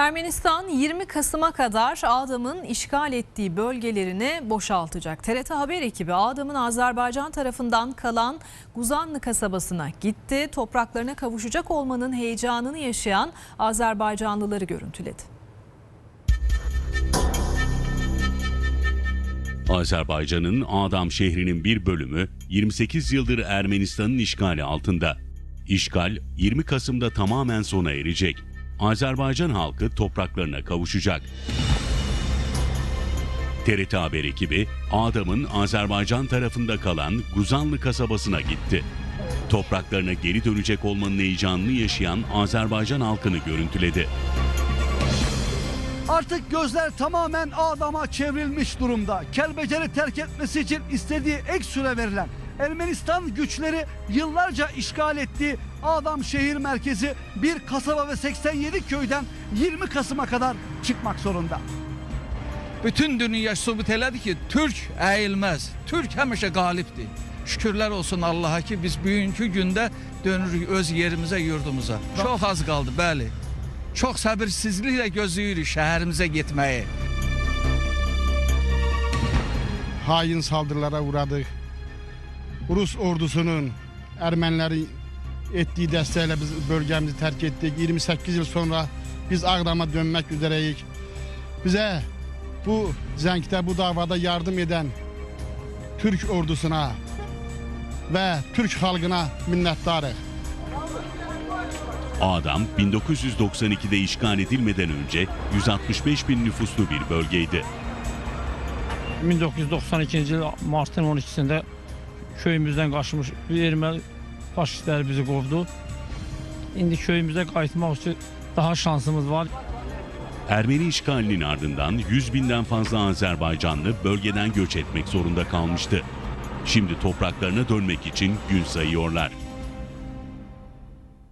Ermenistan 20 Kasım'a kadar Adam'ın işgal ettiği bölgelerini boşaltacak. TRT Haber ekibi Adam'ın Azerbaycan tarafından kalan Guzanlı kasabasına gitti. Topraklarına kavuşacak olmanın heyecanını yaşayan Azerbaycanlıları görüntüledi. Azerbaycan'ın Adam şehrinin bir bölümü 28 yıldır Ermenistan'ın işgali altında. İşgal 20 Kasım'da tamamen sona erecek. Azerbaycan halkı topraklarına kavuşacak. TRT Haber ekibi Adam'ın Azerbaycan tarafında kalan Guzanlı kasabasına gitti. Topraklarına geri dönecek olmanın heyecanını yaşayan Azerbaycan halkını görüntüledi. Artık gözler tamamen Adam'a çevrilmiş durumda. Kelbecer'i terk etmesi için istediği ek süre verilen Ermenistan güçleri yıllarca işgal ettiği Adam şehir merkezi bir kasaba ve 87 köyden 20 Kasım'a kadar çıkmak zorunda. Bütün dünya sübut elədi ki, Türk əyilməz. Türk həmişə qalibdir. Şükürlər olsun Allaha ki, biz bugünkü gündə dönürük öz yerimizə, yurdumuza. Çox az qaldı, bəli. Çox səbirsizliklə gözləyirik şəhərimizə getməyi. hain saldırılara uğradık. Rus ordusunun Ermenileri ettiği dəstəklə biz bölgemizi terk ettik. 28 yıl sonra biz Ağdam'a dönmek üzereyik. Bize bu zəngdə, bu davada yardım eden Türk ordusuna ve Türk halkına minnettarıq. Adam 1992'de işgal edilmeden önce 165 bin nüfuslu bir bölgeydi. 1992-ci il martın 12-sində köyümüzdən qaçmış erməni faşistlər bizi qovdu. İndi köyümüzə qayıtmaq üçün daha şansımız var. Ermeni işgalinin ardından 100 binden fazla Azerbaycanlı bölgeden göç etmek zorunda kalmıştı. Şimdi topraklarına dönmek için gün sayıyorlar.